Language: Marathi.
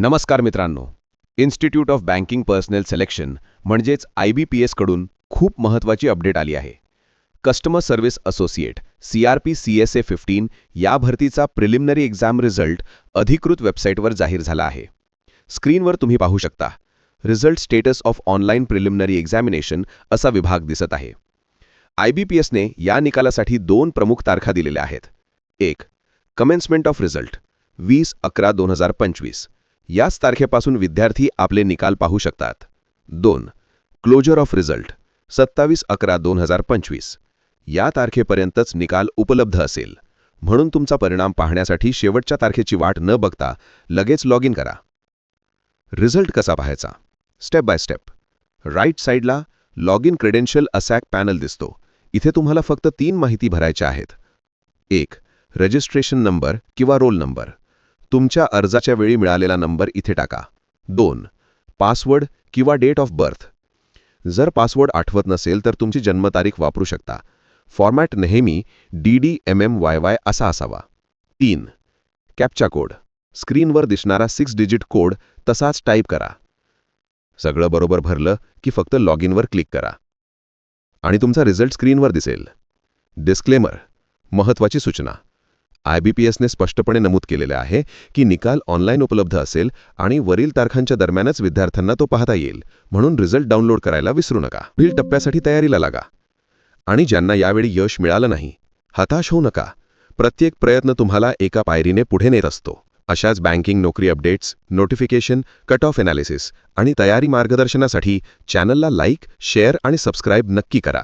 नमस्कार मित्रांनो. Institute of banking personnel selection म्हणजेच आय बी पी एसकडून खूप महत्त्वाची अपडेट आली आहे. Customer service associate C R P C S A fifteen या भरतीचा प्रिलिमिनरी एक्झाम रिझल्ट अधिकृत वेबसाईटवर जाहीर झाला आहे. स्क्रीनवर तुम्ही पाहू शकता. Result status of online preliminary examination असा विभाग दिसत आहे. आय बी पी एसने या निकालासाठी दोन प्रमुख तारखा दिलेल्या आहेत. एक कमेन्समेंट ऑफ रिझल्ट वीस अकरा दोन हजार पंचवीस. याच तारखेपासून विद्यार्थी आपले निकाल पाहू शकतात. दोन क्लोजर ऑफ रिझल्ट सत्तावीस अकरा दोन हजार पंचवीस. या तारखेपर्यंतच निकाल उपलब्ध असेल. म्हणून तुमचा परिणाम पाहण्यासाठी शेवटच्या तारखेची वाट न बघता लगेच लॉग इन करा. रिझल्ट कसा पाहायचा? स्टेप बाय स्टेप राईट साईडला लॉग इन क्रेडेन्शियल असॅक पॅनल दिसतो. इथे तुम्हाला फक्त तीन माहिती भरायच्या आहेत. एक रजिस्ट्रेशन नंबर किंवा रोल नंबर तुमच्या अर्जाच्या वेळी मिळालेला नंबर इथे टाका. दोन पासवर्ड किंवा डेट ऑफ बर्थ. जर पासवर्ड आठवत नसेल तर तुमची जन्मतारीख वापरू शकता. फॉर्मॅट नेहमी D D M M Y Y असा असावा. तीन कॅप्चा कोड. स्क्रीनवर दिसणारा सिक्स डिजिट कोड तसाच टाईप करा. सगळं बरोबर भरलं की फक्त लॉग इनवर क्लिक करा. आणि तुमचा रिझल्ट स्क्रीनवर दिसेल. डिस्क्लेमर. महत्त्वाची सूचना. आय बी पी एसने स्पष्टपणे नमूद केलेले आहे की निकाल ऑनलाईन उपलब्ध असेल आणि वरील तारखांच्या दरम्यानच विद्यार्थ्यांना तो पाहता येईल. म्हणून रिझल्ट डाउनलोड करायला विसरू नका. पुढील टप्प्यासाठी तयारीला लागा. आणि ज्यांना यावेळी यश मिळालं नाही हताश होऊ नका. प्रत्येक प्रयत्न तुम्हाला एका पायरीने पुढे नेत असतो. अशाच बँकिंग नोकरी updates notification cut off analysis आणि तयारी मार्गदर्शनासाठी चॅनलला लाईक शेअर आणि सबस्क्राईब नक्की करा.